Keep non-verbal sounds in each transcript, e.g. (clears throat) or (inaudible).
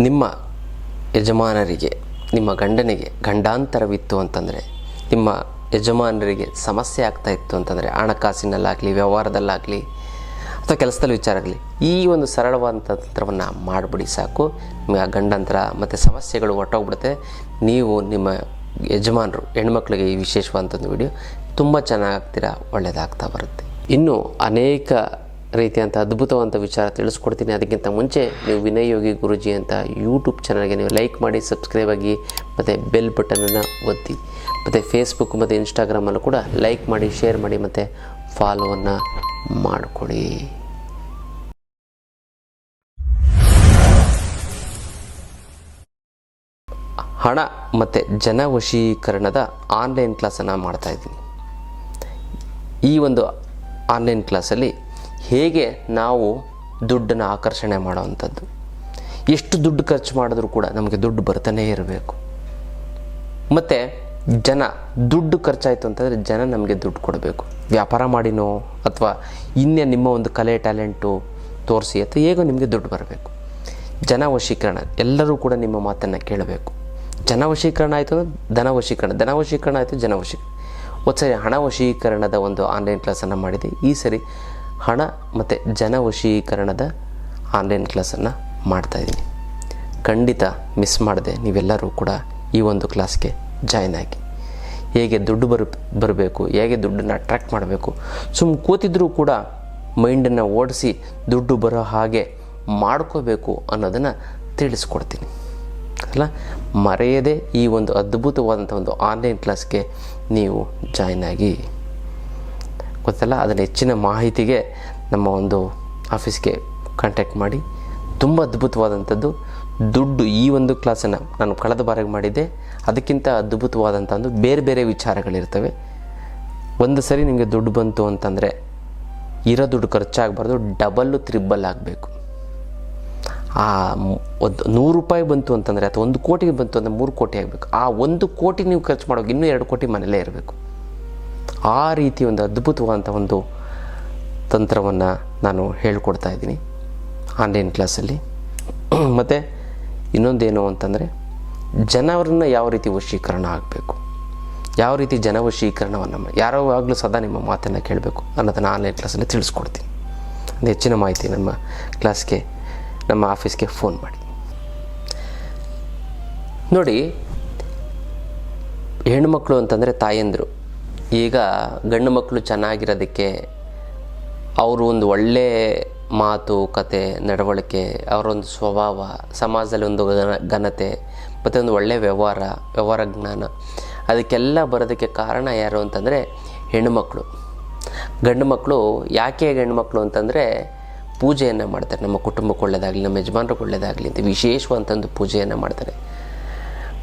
ನಿಮ್ಮ ಯಜಮಾನರಿಗೆ, ನಿಮ್ಮ ಗಂಡನಿಗೆ ಗಂಡಾಂತರವಿತ್ತು ಅಂತಂದರೆ, ನಿಮ್ಮ ಯಜಮಾನರಿಗೆ ಸಮಸ್ಯೆ ಆಗ್ತಾ ಇತ್ತು ಅಂತಂದರೆ, ಹಣಕಾಸಿನಲ್ಲಾಗಲಿ, ವ್ಯವಹಾರದಲ್ಲಾಗಲಿ, ಅಥವಾ ಕೆಲಸದಲ್ಲಿ ವಿಚಾರ ಆಗಲಿ, ಈ ಒಂದು ಸರಳವಾದಂಥ ತಂತ್ರವನ್ನು ಮಾಡಿಬಿಡಿ ಸಾಕು. ನಿಮಗೆ ಆ ಗಂಡಾಂತರ ಮತ್ತು ಸಮಸ್ಯೆಗಳು ಹೊಟ್ಟೋಗ್ಬಿಡುತ್ತೆ ನೀವು ನಿಮ್ಮ ಯಜಮಾನರು, ಹೆಣ್ಮಕ್ಳಿಗೆ ಈ ವಿಶೇಷವಾದಂಥ ವಿಡಿಯೋ ತುಂಬ ಚೆನ್ನಾಗಾಗ್ತೀರಾ ಒಳ್ಳೆಯದಾಗ್ತಾ ಬರುತ್ತೆ. ಇನ್ನು ಅನೇಕ ರೀತಿಯಂಥ ಅದ್ಭುತವಂತ ವಿಚಾರ ತಿಳಿಸ್ಕೊಡ್ತೀನಿ. ಅದಕ್ಕಿಂತ ಮುಂಚೆ ನೀವು ವಿನಯ್ ಯೋಗಿ ಗುರುಜಿ ಅಂತ ಯೂಟ್ಯೂಬ್ ಚಾನಲ್ಗೆ ನೀವು ಲೈಕ್ ಮಾಡಿ ಸಬ್ಸ್ಕ್ರೈಬ್ ಆಗಿ, ಮತ್ತು ಬೆಲ್ ಬಟನನ್ನು ಒತ್ತಿ, ಮತ್ತು ಫೇಸ್ಬುಕ್ ಮತ್ತು ಇನ್ಸ್ಟಾಗ್ರಾಮಲ್ಲೂ ಕೂಡ ಲೈಕ್ ಮಾಡಿ ಶೇರ್ ಮಾಡಿ, ಮತ್ತು ಫಾಲೋವನ್ನು ಮಾಡಿಕೊಡಿ. ಹಣ ಮತ್ತು ಜನ ವಶೀಕರಣದ ಆನ್ಲೈನ್ ಕ್ಲಾಸನ್ನು ಮಾಡ್ತಾಯಿದ್ದೀನಿ ಈ ಒಂದು ಆನ್ಲೈನ್ ಕ್ಲಾಸಲ್ಲಿ ಹೇಗೆ ನಾವು ದುಡ್ಡನ್ನು ಆಕರ್ಷಣೆ ಮಾಡೋವಂಥದ್ದು? ಎಷ್ಟು ದುಡ್ಡು ಖರ್ಚು ಮಾಡಿದ್ರೂ ಕೂಡ ನಮಗೆ ದುಡ್ಡು ಬರ್ತಾನೇ ಇರಬೇಕು. ಮತ್ತು ಜನ ದುಡ್ಡು ಖರ್ಚಾಯಿತು ಅಂತಂದರೆ ಜನ ನಮಗೆ ದುಡ್ಡು ಕೊಡಬೇಕು. ವ್ಯಾಪಾರ ಮಾಡಿನೋ ಅಥವಾ ಇನ್ನೇ ನಿಮ್ಮ ಒಂದು ಕಲೆ, ಟ್ಯಾಲೆಂಟು ತೋರಿಸಿ ಅಥವಾ ಹೇಗೋ ನಿಮಗೆ ದುಡ್ಡು ಬರಬೇಕು. ಜನ ವಶೀಕರಣ, ಎಲ್ಲರೂ ಕೂಡ ನಿಮ್ಮ ಮಾತನ್ನು ಕೇಳಬೇಕು. ಜನ ವಶೀಕರಣ ಆಯಿತು ಅಂದರೆ ಧನ ವಶೀಕರಣ ಧನ ವಶೀಕರಣ ಆಯಿತು ಜನ ವಶೀಕರಣ. ಒಂದು ಸರಿ ಹಣ ವಶೀಕರಣದ ಒಂದು ಆನ್ಲೈನ್ ಕ್ಲಾಸನ್ನು ಮಾಡಿದೆ. ಈ ಸರಿ ಹಣ ಮತ್ತು ಜನ ವಶೀಕರಣದ ಆನ್ಲೈನ್ ಕ್ಲಾಸನ್ನು ಮಾಡ್ತಾಯಿದ್ದೀನಿ ಖಂಡಿತ ಮಿಸ್ ಮಾಡದೆ ನೀವೆಲ್ಲರೂ ಕೂಡ ಈ ಒಂದು ಕ್ಲಾಸ್ಗೆ ಜಾಯ್ನ್ ಆಗಿ. ಹೇಗೆ ದುಡ್ಡು ಬರು, ಬರಬೇಕು, ಹೇಗೆ ದುಡ್ಡನ್ನು ಅಟ್ರ್ಯಾಕ್ಟ್ ಮಾಡಬೇಕು, ಸುಮ್ ಕೂತಿದ್ರೂ ಕೂಡ ಮೈಂಡನ್ನು ಓಡಿಸಿ ದುಡ್ಡು ಬರೋ ಹಾಗೆ ಮಾಡ್ಕೋಬೇಕು ಅನ್ನೋದನ್ನು ತಿಳಿಸ್ಕೊಡ್ತೀನಿ. ಅಲ್ಲ, ಮರೆಯದೆ ಈ ಒಂದು ಅದ್ಭುತವಾದಂಥ ಒಂದು ಆನ್ಲೈನ್ ಕ್ಲಾಸ್ಗೆ ನೀವು ಜಾಯ್ನ್ ಆಗಿ ಗೊತ್ತಲ್ಲ? ಅದನ್ನು ಹೆಚ್ಚಿನ ಮಾಹಿತಿಗೆ ನಮ್ಮ ಒಂದು ಆಫೀಸ್ಗೆ ಕಾಂಟ್ಯಾಕ್ಟ್ ಮಾಡಿ. ತುಂಬ ಅದ್ಭುತವಾದಂಥದ್ದು. ದುಡ್ಡು ಈ ಒಂದು ಕ್ಲಾಸನ್ನು ನಾನು ಕಳೆದ ಬಾರಿಗೆ ಮಾಡಿದ್ದೆ. ಅದಕ್ಕಿಂತ ಅದ್ಭುತವಾದಂಥ ಒಂದು ಬೇರೆ ಬೇರೆ ವಿಚಾರಗಳಿರ್ತವೆ. ಒಂದು ಸರಿ ನಿಮಗೆ ದುಡ್ಡು ಬಂತು ಅಂತಂದರೆ ಇರೋ ದುಡ್ಡು ಖರ್ಚಾಗಬಾರ್ದು ಡಬಲ್ಲು ತ್ರಿಬಲ್ ಆಗಬೇಕು. ಆ ಒಂದು ನೂರು ರೂಪಾಯಿ ಬಂತು ಅಂತಂದರೆ ಅಥವಾ ಒಂದು ಕೋಟಿಗೆ ಬಂತು ಅಂದರೆ ಮೂರು ಕೋಟಿ ಆಗಬೇಕು. ಆ ಒಂದು ಕೋಟಿ ನೀವು ಖರ್ಚು ಮಾಡೋಕೆ ಇನ್ನೂ ಎರಡು ಕೋಟಿ ಮನೇಲೇ ಇರಬೇಕು. ಆ ರೀತಿ ಒಂದು ಅದ್ಭುತವಾದಂಥ ಒಂದು ತಂತ್ರವನ್ನು ನಾನು ಹೇಳ್ಕೊಡ್ತಾ ಇದ್ದೀನಿ ಆನ್ಲೈನ್ ಕ್ಲಾಸಲ್ಲಿ. (clears throat) ಮತ್ತು ಇನ್ನೊಂದೇನು ಅಂತಂದರೆ ಜನರನ್ನ ಯಾವ ರೀತಿ ವಶೀಕರಣ ಆಗಬೇಕು? ಯಾವ ರೀತಿ ಜನ ವಶೀಕರಣವನ್ನು ಮಾಡಿ ಸದಾ ನಿಮ್ಮ ಮಾತನ್ನು ಕೇಳಬೇಕು ಅನ್ನೋದನ್ನು ಆನ್ಲೈನ್ ಕ್ಲಾಸಲ್ಲಿ ತಿಳಿಸ್ಕೊಡ್ತೀನಿ. ಹೆಚ್ಚಿನ ಮಾಹಿತಿ ನಮ್ಮ ಕ್ಲಾಸ್ಗೆ, ನಮ್ಮ ಆಫೀಸ್ಗೆ ಫೋನ್ ಮಾಡಿ. ನೋಡಿ ಹೆಣ್ಣುಮಕ್ಕಳು ಅಂತಂದರೆ ತಾಯಂದರು. ಈಗ ಗಂಡು ಮಕ್ಕಳು ಚೆನ್ನಾಗಿರೋದಕ್ಕೆ ಅವರು ಒಂದು ಒಳ್ಳೆ ಮಾತು, ಕತೆ, ನಡವಳಿಕೆ, ಅವರೊಂದು ಸ್ವಭಾವ, ಸಮಾಜದಲ್ಲಿ ಒಂದು ಘನ, ಘನತೆ, ಮತ್ತು ಒಂದು ಒಳ್ಳೆಯ ವ್ಯವಹಾರ ವ್ಯವಹಾರ ಜ್ಞಾನ, ಅದಕ್ಕೆಲ್ಲ ಬರೋದಕ್ಕೆ ಕಾರಣ ಯಾರು ಅಂತಂದರೆ ಹೆಣ್ಣುಮಕ್ಕಳು ಗಂಡು ಮಕ್ಕಳು ಯಾಕೆ ಹೆಣ್ಮಕ್ಳು ಅಂತಂದರೆ ಪೂಜೆಯನ್ನು ಮಾಡ್ತಾರೆ. ನಮ್ಮ ಕುಟುಂಬಕ್ಕೆ ಒಳ್ಳೆಯದಾಗಲಿ ನಮ್ಮ ಯಜಮಾನ್ರಿಗೆ ಒಳ್ಳೆಯದಾಗಲಿ ಅಂತ ವಿಶೇಷವಾದಂಥ ಒಂದು ಪೂಜೆಯನ್ನು ಮಾಡ್ತಾರೆ.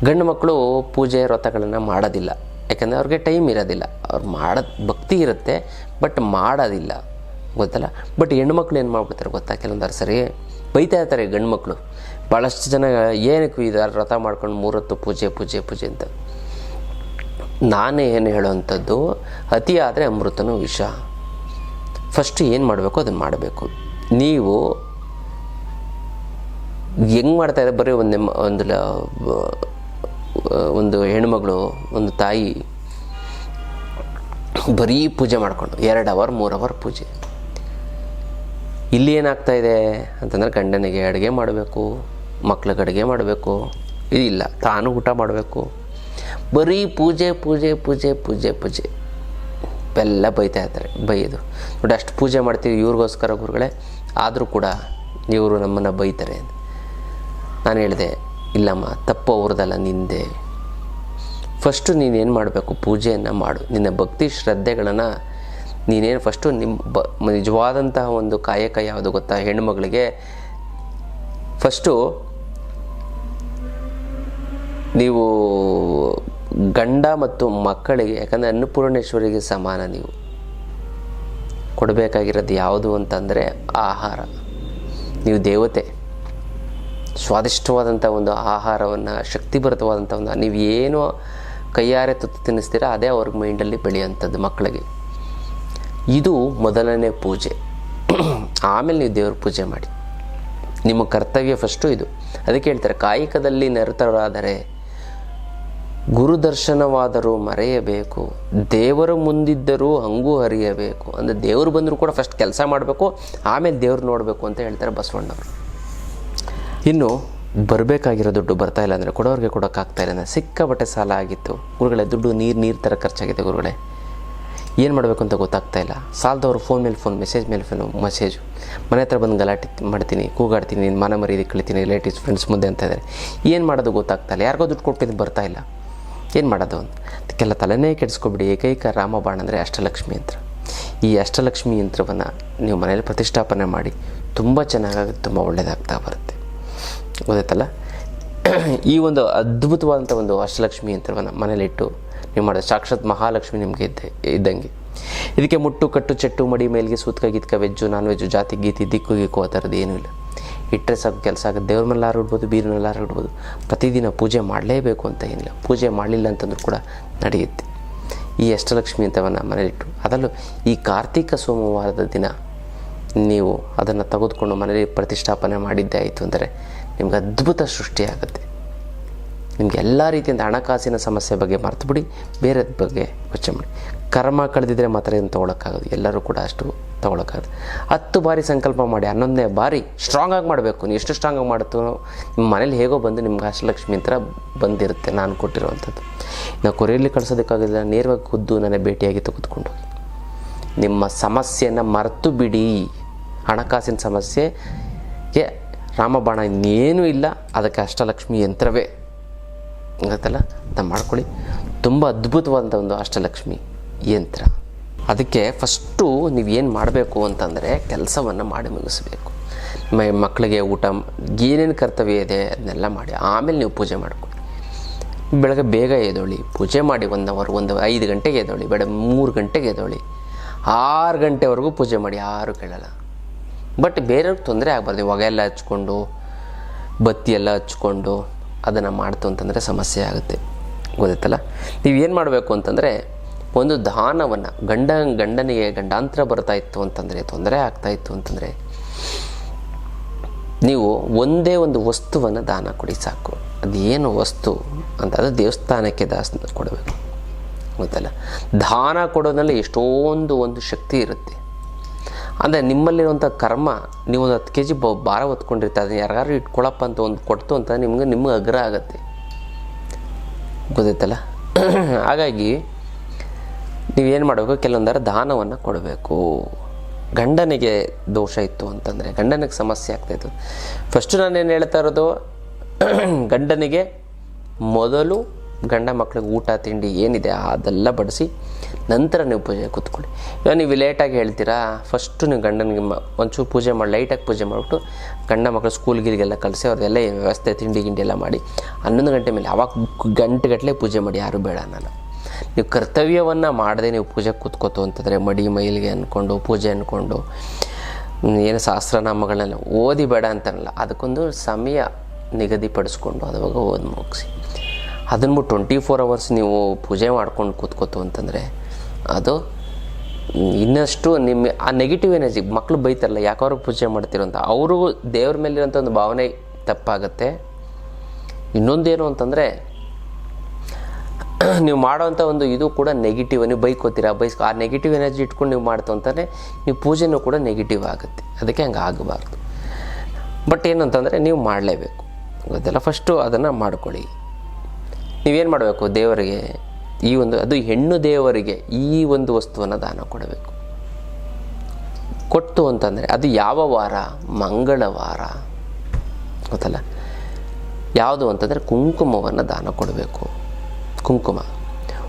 ಗಂಡು ಮಕ್ಕಳು ಪೂಜೆ ವ್ರತಗಳನ್ನು ಮಾಡೋದಿಲ್ಲ. ಯಾಕಂದರೆ ಅವ್ರಿಗೆ ಟೈಮ್ ಇರೋದಿಲ್ಲ. ಅವ್ರು ಮಾಡೋದು ಭಕ್ತಿ ಇರುತ್ತೆ ಬಟ್ ಮಾಡೋದಿಲ್ಲ. ಗೊತ್ತಲ್ಲ? ಬಟ್ ಹೆಣ್ಮಕ್ಳು ಏನು ಮಾಡ್ಬಿಡ್ತಾರೆ ಗೊತ್ತಾ? ಕೆಲವೊಂದು ಸರಿ ಬೈತಾ ಇರ್ತಾರೆ ಗಂಡು ಮಕ್ಕಳು ಭಾಳಷ್ಟು ಜನ ಏನಕ್ಕೆ ಇದು ವ್ರತ ಮಾಡ್ಕೊಂಡು ಮೂರೊತ್ತು ಪೂಜೆ ಪೂಜೆ ಪೂಜೆ ಅಂತ. ನಾನೇ ಏನು ಹೇಳುವಂಥದ್ದು ಅತಿ ಆದರೆ ಅಮೃತನೂ ವಿಷ. ಫಸ್ಟ್ ಏನು ಮಾಡಬೇಕು? ಅದನ್ನು ಮಾಡಬೇಕು. ನೀವು ಹೆಂಗೆ ಮಾಡ್ತಾಯಿದ್ರೆ ಬರೀ ಒಂದು ಒಂದು ಒಂದು ಹೆಣ್ಮಗಳು, ಒಂದು ತಾಯಿ ಬರೀ ಪೂಜೆ ಮಾಡಿಕೊಂಡು, ಎರಡು ಅವರ್, ಮೂರು ಅವರ್ ಪೂಜೆ. ಇಲ್ಲಿ ಏನಾಗ್ತಾ ಇದೆ ಅಂತಂದರೆ ಗಂಡನಿಗೆ ಅಡುಗೆ ಮಾಡಬೇಕು, ಮಕ್ಳಿಗೆ ಅಡುಗೆ ಮಾಡಬೇಕು ಇದಿಲ್ಲ ತಾನು ಊಟ ಮಾಡಬೇಕು. ಬರೀ ಪೂಜೆ ಪೂಜೆ ಪೂಜೆ ಪೂಜೆ ಪೂಜೆ. ಬೆಲ್ಲ ಬೈತಾ ಇರ್ತಾರೆ, ಬೈಯೋದು. ನೋಡಿ, ಅಷ್ಟು ಪೂಜೆ ಮಾಡ್ತೀವಿ ಇವ್ರಿಗೋಸ್ಕರ ಗುರುಗಳೇ. ಆದರೂ ಕೂಡ ಇವರು ನಮ್ಮನ್ನು ಬೈತಾರೆ ನಾನು ಹೇಳಿದೆ ಇಲ್ಲಮ್ಮ ತಪ್ಪು ಅವ್ರದ್ದಲ್ಲ ನಿಂದೆ. ಫಸ್ಟು ನೀನೇನು ಮಾಡಬೇಕು? ಪೂಜೆಯನ್ನು ಮಾಡು. ನಿನ್ನ ಭಕ್ತಿ ಶ್ರದ್ಧೆಗಳನ್ನು ನೀನೇನು ಫಸ್ಟು ನಿಮ್ಮ ಬ, ನಿಜವಾದಂತಹ ಒಂದು ಕಾಯಕ ಯಾವುದು ಗೊತ್ತಾ? ಹೆಣ್ಣುಮಗಳಿಗೆ ಫಸ್ಟು ನೀವು ಗಂಡ ಮತ್ತು ಮಕ್ಕಳಿಗೆ, ಯಾಕಂದರೆ ಅನ್ನಪೂರ್ಣೇಶ್ವರಿಗೆ ಸಮಾನ ನೀವು. ಕೊಡಬೇಕಾಗಿರೋದು ಯಾವುದು ಅಂತಂದರೆ ಆಹಾರ. ನೀವು ದೇವತೆ. ಸ್ವಾದಿಷ್ಟವಾದಂಥ ಒಂದು ಆಹಾರವನ್ನು ಶಕ್ತಿಭರಿತವಾದಂಥ ಒಂದು, ನೀವು ಏನು ಕೈಯಾರೆ ತುತ್ತು ತಿನ್ನಿಸ್ತೀರ ಅದೇ ಅವ್ರ ಮೈಂಡಲ್ಲಿ ಬೆಳೆಯುವಂಥದ್ದು ಮಕ್ಕಳಿಗೆ. ಇದು ಮೊದಲನೇ ಪೂಜೆ. ಆಮೇಲೆ ನೀವು ದೇವ್ರ ಪೂಜೆ ಮಾಡಿ. ನಿಮ್ಮ ಕರ್ತವ್ಯ ಫಸ್ಟು ಇದು. ಅದಕ್ಕೆ ಹೇಳ್ತಾರೆ, ಕಾಯಕದಲ್ಲಿ ನಿರತರಾದರೆ ಗುರುದರ್ಶನವಾದರೂ ಮರೆಯಬೇಕು, ದೇವರ ಮುಂದಿದ್ದರೂ ಹಂಗೂ ಹರಿಯಬೇಕು. ಅಂದರೆ ದೇವರು ಬಂದರೂ ಕೂಡ ಫಸ್ಟ್ ಕೆಲಸ ಮಾಡಬೇಕು, ಆಮೇಲೆ ದೇವ್ರು ನೋಡಬೇಕು ಅಂತ ಹೇಳ್ತಾರೆ ಬಸವಣ್ಣವರು. ಇನ್ನು ಬರಬೇಕಾಗಿರೋ ದುಡ್ಡು ಬರ್ತಾ ಇಲ್ಲ ಅಂದರೆ ಕೊಡೋರಿಗೆ ಕೊಡೋಕ್ಕಾಗ್ತಾ ಇಲ್ಲ ಅಂದರೆ ಸಾಲ ಆಗಿತ್ತು. ಗುರುಗಳೇ, ದುಡ್ಡು ನೀರು ನೀರು ಥರ ಖರ್ಚಾಗಿದೆ ಗುರುಗಳೇ. ಏನು ಮಾಡಬೇಕು ಅಂತ ಗೊತ್ತಾಗ್ತಾ ಇಲ್ಲ. ಸಾಲದವರು ಫೋನ್ ಮೇಲೆ ಫೋನ್ ಮೆಸೇಜ್ ಮೇಲೆ ಫೋನ್ ಮೆಸೇಜು ಮನೆ ಹತ್ರ ಬಂದು ಗಲಾಟೆ ಮಾಡ್ತೀನಿ, ಕೂಗಾಡ್ತೀನಿ ನಿನ್ನ ಮನ ಮರೀದಿ ಕಳಿತೀನಿ ರಿಲೇಟಿವ್ಸ್ ಫ್ರೆಂಡ್ಸ್ ಮುಂದೆ ಅಂತ ಇದ್ದಾರೆ ಏನು ಮಾಡೋದು ಗೊತ್ತಾಗ್ತಾ ಇಲ್ಲ. ಯಾರಿಗೋ ದುಡ್ಡು ಕೊಟ್ಟಿದ್ದು ಬರ್ತಾ ಇಲ್ಲ. ಏನು ಮಾಡೋದು ಅದಕ್ಕೆಲ್ಲ ತಲೆನೇ ಕೆಡಿಸ್ಕೊಬಿಡಿ. ಏಕೈಕ ರಾಮಬಾಣ ಅಂದರೆ ಅಷ್ಟಲಕ್ಷ್ಮಿ ಯಂತ್ರ. ಈ ಅಷ್ಟಲಕ್ಷ್ಮಿ ಯಂತ್ರವನ್ನು ನೀವು ಮನೇಲಿ ಪ್ರತಿಷ್ಠಾಪನೆ ಮಾಡಿ, ತುಂಬ ಚೆನ್ನಾಗಾಗುತ್ತೆ ತುಂಬ ಒಳ್ಳೆಯದಾಗ್ತಾ ಬರುತ್ತೆ. ಗೊತ್ತಾಯ್ತಲ್ಲ (clears throat) ಈ ಒಂದು ಅದ್ಭುತವಾದಂಥ ಒಂದು ಅಷ್ಟಲಕ್ಷ್ಮಿ ಯಂತ್ರವನ್ನು ಮನೇಲಿಟ್ಟು ನೀವು ಮಾಡೋದು ಸಾಕ್ಷಾತ್ ಮಹಾಲಕ್ಷ್ಮಿ ನಿಮಗೆ ಇದ್ದೆ, ಇದ್ದಂಗೆ. ಇದಕ್ಕೆ ಮುಟ್ಟು, ಕಟ್ಟು, ಚೆಟ್ಟು, ಮಡಿ, ಮೇಲ್ಗೆ ಸೂತ್ಕ, ಗೀತ್ಕ, ವೆಜ್ಜು, ನಾನ್ ವೆಜ್ಜು, ಜಾತಿ, ಗೀತಿ, ದಿಕ್ಕು, ಗಿಕ್ಕು, ಆ ಥರದ್ದು ಏನೂ ಇಲ್ಲ. ಇಟ್ಟರೆ ಸಾಕು, ಕೆಲಸ ಆಗುತ್ತೆ, ದೇವ್ರ ಮೇಲಾರು ಇಡ್ಬೋದು ಬೀರಿನಲ್ಲಾರು ಇಡ್ಬೋದು. ಪ್ರತಿದಿನ ಪೂಜೆ ಮಾಡಲೇಬೇಕು ಅಂತ ಏನಿಲ್ಲ. ಪೂಜೆ ಮಾಡಲಿಲ್ಲ ಅಂತಂದ್ರೂ ಕೂಡ ನಡೆಯುತ್ತೆ. ಈ ಅಷ್ಟಲಕ್ಷ್ಮಿ ಅಂತವನ್ನು ಮನೇಲಿಟ್ಟು ಅದರಲ್ಲೂ ಈ ಕಾರ್ತಿಕ ಸೋಮವಾರದ ದಿನ ನೀವು ಅದನ್ನು ತೆಗೆದುಕೊಂಡು ಮನೇಲಿ ಪ್ರತಿಷ್ಠಾಪನೆ ಮಾಡಿದ್ದೇ ಆಯಿತು ಅಂದರೆ ನಿಮ್ಗೆ ಅದ್ಭುತ ಸೃಷ್ಟಿಯಾಗುತ್ತೆ. ನಿಮಗೆ ಎಲ್ಲ ರೀತಿಯಿಂದ ಹಣಕಾಸಿನ ಸಮಸ್ಯೆ ಬಗ್ಗೆ ಮರೆತು ಬಿಡಿ ಬೇರೆ ಬಗ್ಗೆ ಯೋಚನೆ ಮಾಡಿ. ಕರ್ಮ ಕಳೆದಿದ್ರೆ ಮಾತ್ರ ಇದನ್ನು ತೊಗೊಳಕ್ಕಾಗೋದು, ಎಲ್ಲರೂ ಕೂಡ ಅಷ್ಟು ತೊಗೊಳಕ್ಕಾಗುತ್ತೆ ಹತ್ತು ಬಾರಿ ಸಂಕಲ್ಪ ಮಾಡಿ, ಹನ್ನೊಂದನೇ ಬಾರಿ ಸ್ಟ್ರಾಂಗಾಗಿ ಮಾಡಬೇಕು. ನೀವು ಎಷ್ಟು ಸ್ಟ್ರಾಂಗಾಗಿ ಮಾಡುತ್ತೋ ನಿಮ್ಮ ಮನೇಲಿ ಹೇಗೋ ಬಂದು ನಿಮ್ಗೆ ಅಷ್ಟಲಕ್ಷ್ಮಿ ಅಂತ ಬಂದಿರುತ್ತೆ ನಾನು ಕೊಟ್ಟಿರುವಂಥದ್ದು. ನಾವು ಕೊರಿಯಲ್ಲಿ ಕಳಿಸೋದಕ್ಕಾಗಿಲ್ಲ, ನೇರವಾಗಿ ಖುದ್ದು ನನ್ನ ಭೇಟಿಯಾಗಿ ತೆಗೆದುಕೊಂಡು ನಿಮ್ಮ ಸಮಸ್ಯೆಯನ್ನು ಮರೆತು ಬಿಡಿ. ಹಣಕಾಸಿನ ಸಮಸ್ಯೆಗೆ ರಾಮಬಾಣ ಇನ್ನೇನೂ ಇಲ್ಲ. ಅದಕ್ಕೆ ಅಷ್ಟಲಕ್ಷ್ಮಿ ಯಂತ್ರವೇ. ಗೊತ್ತಲ್ಲ? ಅಂತ ಮಾಡ್ಕೊಳ್ಳಿ. ತುಂಬ ಅದ್ಭುತವಾದಂಥ ಒಂದು ಅಷ್ಟಲಕ್ಷ್ಮಿ ಯಂತ್ರ. ಅದಕ್ಕೆ ಫಸ್ಟು ನೀವು ಏನು ಮಾಡಬೇಕು ಅಂತಂದರೆ ಕೆಲಸವನ್ನು ಮಾಡಿ ಮುಗಿಸ್ಬೇಕು. ಮೈ ಮಕ್ಕಳಿಗೆ ಊಟ, ಏನೇನು ಕರ್ತವ್ಯ ಇದೆ ಅದನ್ನೆಲ್ಲ ಮಾಡಿ ಆಮೇಲೆ ನೀವು ಪೂಜೆ ಮಾಡ್ಕೊಳ್ಳಿ. ಬೆಳಗ್ಗೆ ಬೇಗ ಎದ್ದೇಳಿ, ಪೂಜೆ ಮಾಡಿ ಒಂದು ಅವರ್, ಒಂದು ಐದು ಗಂಟೆಗೆ ಎದ್ದೊಳ್ಳಿ ಬೇಡ ಮೂರು ಗಂಟೆಗೆ ಎದ್ದೇಳಿ, ಆರು ಗಂಟೆವರೆಗೂ ಪೂಜೆ ಮಾಡಿ ಯಾರು ಕೇಳಲ್ಲ. ಬಟ್ ಬೇರೆಯವ್ರಿಗೆ ತೊಂದರೆ ಆಗಬಾರ್ದು. ಹೊಗೆ ಎಲ್ಲ ಹಚ್ಕೊಂಡು, ಬತ್ತಿ ಎಲ್ಲ ಹಚ್ಕೊಂಡು ಅದನ್ನು ಮಾಡ್ತು ಅಂತಂದರೆ ಸಮಸ್ಯೆ ಆಗುತ್ತೆ. ಗೊತ್ತಾಯ್ತಲ್ಲ ನೀವು ಏನು ಮಾಡಬೇಕು ಅಂತಂದರೆ, ಒಂದು ದಾನವನ್ನು, ಗಂಡ, ಗಂಡನಿಗೆ ಗಂಡಾಂತರ ಬರ್ತಾ ಇತ್ತು ಅಂತಂದರೆ, ತೊಂದರೆ ಆಗ್ತಾ ಇತ್ತು ಅಂತಂದರೆ, ನೀವು ಒಂದೇ ಒಂದು ವಸ್ತುವನ್ನು ದಾನ ಕೊಡಿ ಸಾಕು. ಅದೇನು ವಸ್ತು ಅಂತ ಅದು ದೇವಸ್ಥಾನಕ್ಕೆ ದಾಸ ಕೊಡಬೇಕು. ಗೊತ್ತಲ್ಲ? ದಾನ ಕೊಡೋದ್ರಲ್ಲಿ ಎಷ್ಟೊಂದು ಒಂದು ಶಕ್ತಿ ಇರುತ್ತೆ. ಅಂದರೆ ನಿಮ್ಮಲ್ಲಿರುವಂಥ ಕರ್ಮ ನೀವು ಒಂದು ಹತ್ತು ಕೆ ಜಿ ಭಾರ ಹೊತ್ಕೊಂಡಿರ್ತಾರೆ ಅದನ್ನ ಯಾರಿಗಾರು ಇಟ್ಕೊಳಪ್ಪ ಅಂತ ಒಂದು ಕೊಡ್ತು ಅಂತ ನಿಮಗೆ ನಿಮ್ಗೆ ಅಗ್ರ ಆಗುತ್ತೆ. ಗೊತ್ತಾಯ್ತಲ್ಲ? (clears throat) ಹಾಗಾಗಿ ನೀವೇನು ಮಾಡಬೇಕು? ಕೆಲವೊಂದರ ದಾನವನ್ನು ಕೊಡಬೇಕು. ಗಂಡನಿಗೆ ದೋಷ ಇತ್ತು ಅಂತಂದರೆ, ಗಂಡನಿಗೆ ಸಮಸ್ಯೆ ಆಗ್ತಾಯಿತ್ತು ಫಸ್ಟು ನಾನೇನು ಹೇಳ್ತಾ ಇರೋದು? (clears throat) ಗಂಡನಿಗೆ ಮೊದಲು ಗಂಡ ಮಕ್ಳಿಗೆ ಊಟ, ತಿಂಡಿ ಏನಿದೆ ಅದೆಲ್ಲ ಬಡಿಸಿ ನಂತರ ನೀವು ಪೂಜೆ ಕೂತ್ಕೊಳ್ಳಿ. ಇವಾಗ ನೀವು ಲೇಟಾಗಿ ಹೇಳ್ತೀರಾ ಫಸ್ಟು ನೀವು ಗಂಡನಿಗೆ ಒಂಚೂರು ಪೂಜೆ ಮಾಡಿ ಲೈಟಾಗಿ ಪೂಜೆ ಮಾಡಿಬಿಟ್ಟು ಗಂಡ ಮಕ್ಕಳು ಸ್ಕೂಲ್ ಗೀಲ್ಗೆಲ್ಲ ಕಳಿಸಿ ಅವ್ರದ್ದೆಲ್ಲ ವ್ಯವಸ್ಥೆ, ತಿಂಡಿ ಗಿಂಡಿ ಎಲ್ಲ ಮಾಡಿ, ಹನ್ನೊಂದು ಗಂಟೆ ಮೇಲೆ, ಅವಾಗ ಗಂಟೆಗಟ್ಟಲೆ ಪೂಜೆ ಮಾಡಿ, ಯಾರು ಬೇಡ ನಾನು. ನೀವು ಕರ್ತವ್ಯವನ್ನು ಮಾಡದೆ ನೀವು ಪೂಜೆ ಕೂತ್ಕೋತು ಅಂತಂದರೆ ಮಡಿ, ಮೈಲಿಗೆ ಅಂದ್ಕೊಂಡು ಪೂಜೆ ಅಂದ್ಕೊಂಡು ಏನು ಸಹಸ್ರನಾಮಗಳನ್ನೆಲ್ಲ ಓದಿ ಬೇಡ ಅಂತನಲ್ಲ, ಅದಕ್ಕೊಂದು ಸಮಯ ನಿಗದಿಪಡಿಸ್ಕೊಂಡು ಅದವಾಗ ಓದಿ ಮುಗಿಸಿ. ಅದನ್ನು ಟ್ವೆಂಟಿ ಫೋರ್ ಅವರ್ಸ್ ನೀವು ಪೂಜೆ ಮಾಡ್ಕೊಂಡು ಕೂತ್ಕೋತು ಅಂತಂದರೆ ಅದು ಇನ್ನಷ್ಟು ನಿಮ್ಮ ಆ ನೆಗೆಟಿವ್ ಎನರ್ಜಿ ಮಕ್ಕಳು ಬೈತಾರಲ್ಲ ಯಾಕವ್ರಿಗೆ ಪೂಜೆ ಮಾಡ್ತಿರೋ ಅಂತ. ಅವರು ದೇವ್ರ ಮೇಲಿರೋಂಥ ಒಂದು ಭಾವನೆ ತಪ್ಪಾಗತ್ತೆ. ಇನ್ನೊಂದೇನು ಅಂತಂದರೆ, (clears throat) ನೀವು ಮಾಡೋವಂಥ ಒಂದು ಇದು ಕೂಡ ನೆಗೆಟಿವ್ ನೀವು ಬೈಕೋತೀರಾ, ಬೈಸ್, ಆ ನೆಗೆಟಿವ್ ಎನರ್ಜಿ ಇಟ್ಕೊಂಡು ನೀವು ಮಾಡ್ತು ಅಂತಂದರೆ ನೀವು ಪೂಜೆನೂ ಕೂಡ ನೆಗೆಟಿವ್ ಆಗುತ್ತೆ. ಅದಕ್ಕೆ ಹಂಗೆ ಆಗಬಾರ್ದು. ಬಟ್ ಏನಂತಂದರೆ ನೀವು ಮಾಡಲೇಬೇಕು. ಗೊತ್ತಿಲ್ಲ ಫಸ್ಟು ಅದನ್ನು ಮಾಡ್ಕೊಳ್ಳಿ. ನೀವೇನು ಮಾಡಬೇಕು ದೇವರಿಗೆ? ಈ ಒಂದು ಅದು ಹೆಣ್ಣು ದೇವರಿಗೆ ಈ ಒಂದು ವಸ್ತುವನ್ನು ದಾನ ಕೊಡಬೇಕು. ಕೊಟ್ಟು ಅಂತಂದರೆ ಅದು ಯಾವ ವಾರ? ಮಂಗಳವಾರ. ಗೊತ್ತಲ್ಲ? ಯಾವುದು ಅಂತಂದರೆ ಕುಂಕುಮವನ್ನು ದಾನ ಕೊಡಬೇಕು. ಕುಂಕುಮ.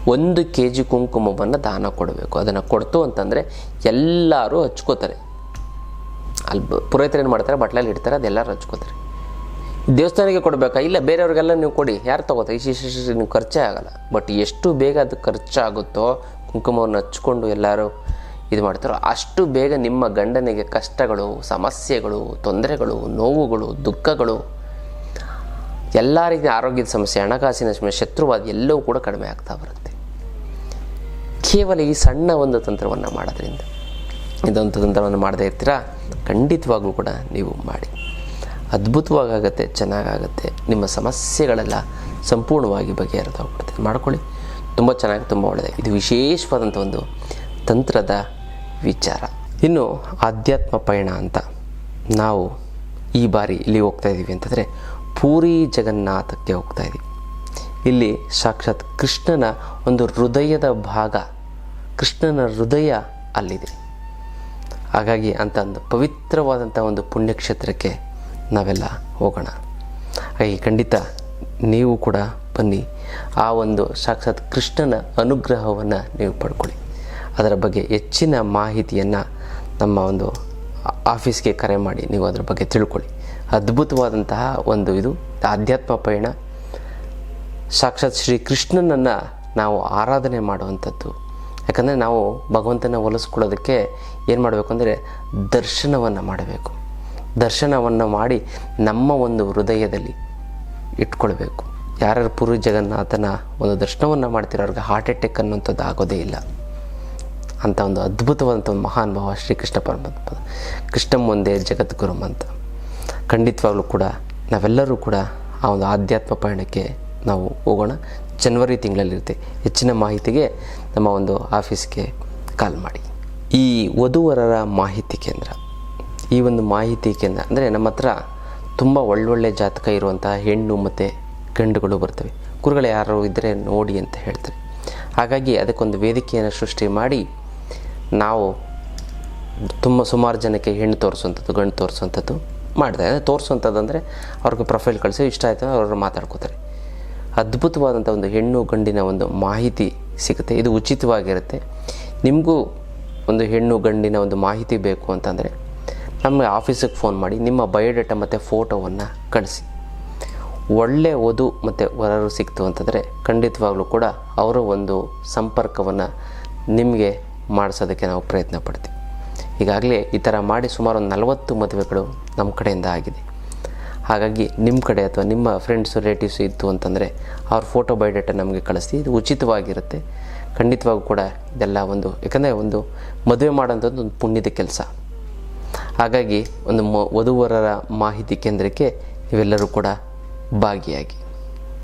ಒಂದು ಕೆ ಜಿ ಕುಂಕುಮವನ್ನು ದಾನ ಕೊಡಬೇಕು. ಅದನ್ನು ಕೊಡ್ತು ಅಂತಂದರೆ ಎಲ್ಲರೂ ಹಚ್ಕೋತಾರೆ. ಅಲ್ಲಿ ಪುರೋಹಿತರು ಏನು ಮಾಡ್ತಾರೆ? ಬಟ್ಲಲ್ಲಿ ಇಡ್ತಾರೆ, ಅದೆಲ್ಲರೂ ಹಚ್ಕೋತಾರೆ. ದೇವಸ್ಥಾನಕ್ಕೆ ಕೊಡಬೇಕಾ? ಇಲ್ಲ, ಬೇರೆಯವ್ರಿಗೆಲ್ಲ ನೀವು ಕೊಡಿ. ಯಾರು ತಗೋತ? ಇಷ್ಟು ನೀವು ಖರ್ಚೇ ಆಗಲ್ಲ. ಬಟ್ ಎಷ್ಟು ಬೇಗ ಅದು ಖರ್ಚಾಗುತ್ತೋ, ಕುಂಕುಮವನ್ನು ಹಚ್ಕೊಂಡು ಎಲ್ಲರೂ ಇದು ಮಾಡ್ತಾರೋ, ಅಷ್ಟು ಬೇಗ ನಿಮ್ಮ ಗಂಡನಿಗೆ ಕಷ್ಟಗಳು, ಸಮಸ್ಯೆಗಳು, ತೊಂದರೆಗಳು, ನೋವುಗಳು, ದುಃಖಗಳು, ಎಲ್ಲ ರೀತಿಯ ಆರೋಗ್ಯದ ಸಮಸ್ಯೆ, ಹಣಕಾಸಿನ ಸಮಸ್ಯೆ, ಶತ್ರುವಾದ ಎಲ್ಲವೂ ಕೂಡ ಕಡಿಮೆ ಆಗ್ತಾ ಬರುತ್ತೆ. ಕೇವಲ ಈ ಸಣ್ಣ ಒಂದು ತಂತ್ರವನ್ನು ಮಾಡೋದ್ರಿಂದ. ಇದೊಂದು ತಂತ್ರವನ್ನು ಮಾಡದೇ ಇರ್ತೀರಾ? ಖಂಡಿತವಾಗ್ಲೂ ಕೂಡ ನೀವು ಮಾಡಿ. ಅದ್ಭುತವಾಗುತ್ತೆ, ಚೆನ್ನಾಗಾಗುತ್ತೆ, ನಿಮ್ಮ ಸಮಸ್ಯೆಗಳೆಲ್ಲ ಸಂಪೂರ್ಣವಾಗಿ ಬಗೆಹರಿದೋಗ್ಬಿಡುತ್ತೆ ಮಾಡ್ಕೊಳ್ಳಿ. ತುಂಬ ಚೆನ್ನಾಗಿ, ತುಂಬ ಒಳ್ಳೆಯದೆ ಇದು ವಿಶೇಷವಾದಂಥ ಒಂದು ತಂತ್ರದ ವಿಚಾರ. ಇನ್ನು ಆಧ್ಯಾತ್ಮ ಪಯಣ ಅಂತ ನಾವು ಈ ಬಾರಿ ಇಲ್ಲಿ ಹೋಗ್ತಾ ಇದ್ದೀವಿ ಅಂತಂದರೆ ಪೂರಿ ಜಗನ್ನಾಥಕ್ಕೆ ಹೋಗ್ತಾ ಇದ್ದೀವಿ ಇಲ್ಲಿ ಸಾಕ್ಷಾತ್ ಕೃಷ್ಣನ ಒಂದು ಹೃದಯದ ಭಾಗ, ಕೃಷ್ಣನ ಹೃದಯ ಅಲ್ಲಿದೆ. ಹಾಗಾಗಿ ಅಂತ ಒಂದು ಪವಿತ್ರವಾದಂಥ ಒಂದು ಪುಣ್ಯಕ್ಷೇತ್ರಕ್ಕೆ ನಾವೆಲ್ಲ ಹೋಗೋಣ. ಹಾಗೆ ಖಂಡಿತ ನೀವು ಕೂಡ ಬನ್ನಿ. ಆ ಒಂದು ಸಾಕ್ಷಾತ್ ಕೃಷ್ಣನ ಅನುಗ್ರಹವನ್ನು ನೀವು ಪಡ್ಕೊಳ್ಳಿ. ಅದರ ಬಗ್ಗೆ ಹೆಚ್ಚಿನ ಮಾಹಿತಿಯನ್ನು ನಮ್ಮ ಒಂದು ಆಫೀಸ್ಗೆ ಕರೆ ಮಾಡಿ ನೀವು ಅದರ ಬಗ್ಗೆ ತಿಳ್ಕೊಳ್ಳಿ. ಅದ್ಭುತವಾದಂತಹ ಒಂದು ಇದು ಆಧ್ಯಾತ್ಮ ಪಯಣ. ಸಾಕ್ಷಾತ್ ಶ್ರೀ ಕೃಷ್ಣನನ್ನು ನಾವು ಆರಾಧನೆ ಮಾಡುವಂಥದ್ದು. ಯಾಕಂದರೆ ನಾವು ಭಗವಂತನ ಒಲಿಸ್ಕೊಳ್ಳೋದಕ್ಕೆ ಏನು ಮಾಡಬೇಕು ಅಂದರೆ ದರ್ಶನವನ್ನು ಮಾಡಬೇಕು. ದರ್ಶನವನ್ನು ಮಾಡಿ ನಮ್ಮ ಒಂದು ಹೃದಯದಲ್ಲಿ ಇಟ್ಕೊಳ್ಬೇಕು. ಯಾರ್ಯಾರು ಪೂರ್ವ ಜಗನ್ನಾಥನ ಒಂದು ದರ್ಶನವನ್ನು ಮಾಡ್ತಿರೋ ಅವ್ರಿಗೆ ಹಾರ್ಟ್ ಅಟ್ಯಾಕ್ ಅನ್ನುವಂಥದ್ದು ಆಗೋದೇ ಇಲ್ಲ. ಅಂತ ಒಂದು ಅದ್ಭುತವಾದಂಥ ಒಂದು ಮಹಾನ್ ಭಾವ ಶ್ರೀಕೃಷ್ಣ ಪರಮಾತ್ಮ. ಕೃಷ್ಣ ಮುಂದೆ ಜಗದ್ಗುರು ಅಂತ. ಖಂಡಿತವಾಗ್ಲೂ ಕೂಡ ನಾವೆಲ್ಲರೂ ಕೂಡ ಆ ಒಂದು ಆಧ್ಯಾತ್ಮ ಪಯಣಕ್ಕೆ ನಾವು ಹೋಗೋಣ. ಜನವರಿ ತಿಂಗಳಲ್ಲಿರುತ್ತೆ. ಹೆಚ್ಚಿನ ಮಾಹಿತಿಗೆ ನಮ್ಮ ಒಂದು ಆಫೀಸ್ಗೆ ಕಾಲ್ ಮಾಡಿ. ಈ ವಧುವರರ ಮಾಹಿತಿ ಕೇಂದ್ರ. ಈ ಒಂದು ಮಾಹಿತಿ ಕೇಂದ್ರ ಅಂದರೆ ನಮ್ಮ ಹತ್ರ ತುಂಬ ಒಳ್ಳೊಳ್ಳೆ ಜಾತಕ ಇರುವಂತಹ ಹೆಣ್ಣು ಮತ್ತು ಗಂಡುಗಳು ಬರ್ತವೆ. ಕುರುಗಳು ಯಾರು ಇದ್ದರೆ ನೋಡಿ ಅಂತ ಹೇಳ್ತಾರೆ. ಹಾಗಾಗಿ ಅದಕ್ಕೊಂದು ವೇದಿಕೆಯನ್ನು ಸೃಷ್ಟಿ ಮಾಡಿ ನಾವು ತುಂಬ ಸುಮಾರು ಜನಕ್ಕೆ ಹೆಣ್ಣು ತೋರಿಸುವಂಥದ್ದು, ಗಂಡು ತೋರಿಸುವಂಥದ್ದು ಮಾಡಿದೆ ಅಂದರೆ ತೋರಿಸುವಂಥದ್ದು ಅಂದರೆ ಅವ್ರಿಗೆ ಪ್ರೊಫೈಲ್ ಕಳಿಸಿ, ಇಷ್ಟ ಆಯಿತು ಅವರು ಮಾತಾಡ್ಕೋತಾರೆ. ಅದ್ಭುತವಾದಂಥ ಒಂದು ಹೆಣ್ಣು, ಗಂಡಿನ ಒಂದು ಮಾಹಿತಿ ಸಿಗುತ್ತೆ. ಇದು ಉಚಿತವಾಗಿರುತ್ತೆ. ನಿಮಗೂ ಒಂದು ಹೆಣ್ಣು, ಗಂಡಿನ ಒಂದು ಮಾಹಿತಿ ಬೇಕು ಅಂತಂದರೆ ನಮ್ಮ ಆಫೀಸಿಗೆ ಫೋನ್ ಮಾಡಿ, ನಿಮ್ಮ ಬಯೋಡೇಟಾ ಮತ್ತು ಫೋಟೋವನ್ನು ಕಳಿಸಿ. ಒಳ್ಳೆ ಓದು ಮತ್ತು ವರರು ಸಿಕ್ತು ಅಂತಂದರೆ ಖಂಡಿತವಾಗ್ಲೂ ಕೂಡ ಅವರ ಒಂದು ಸಂಪರ್ಕವನ್ನು ನಿಮಗೆ ಮಾಡಿಸೋದಕ್ಕೆ ನಾವು ಪ್ರಯತ್ನ ಪಡ್ತೀವಿ. ಈಗಾಗಲೇ ಈ ಥರ ಮಾಡಿ ಸುಮಾರು ಒಂದು ನಲವತ್ತು ಮದುವೆಗಳು ನಮ್ಮ ಕಡೆಯಿಂದ ಆಗಿದೆ. ಹಾಗಾಗಿ ನಿಮ್ಮ ಕಡೆ ಅಥವಾ ನಿಮ್ಮ ಫ್ರೆಂಡ್ಸು ರಿಲೇಟಿವ್ಸು ಇತ್ತು ಅಂತಂದರೆ ಅವ್ರ ಫೋಟೋ ಬಯೋಡೇಟಾ ನಮಗೆ ಕಳಿಸಿ, ಇದು ಉಚಿತವಾಗಿರುತ್ತೆ. ಖಂಡಿತವಾಗೂ ಕೂಡ ಇದೆಲ್ಲ ಒಂದು, ಯಾಕಂದರೆ ಒಂದು ಮದುವೆ ಮಾಡೋಂಥದ್ದು ಒಂದು ಪುಣ್ಯದ ಕೆಲಸ. ಹಾಗಾಗಿ ಒಂದು ಮ ವಧುವರರ ಮಾಹಿತಿ ಕೇಂದ್ರಕ್ಕೆ ನೀವೆಲ್ಲರೂ ಕೂಡ ಭಾಗಿಯಾಗಿ.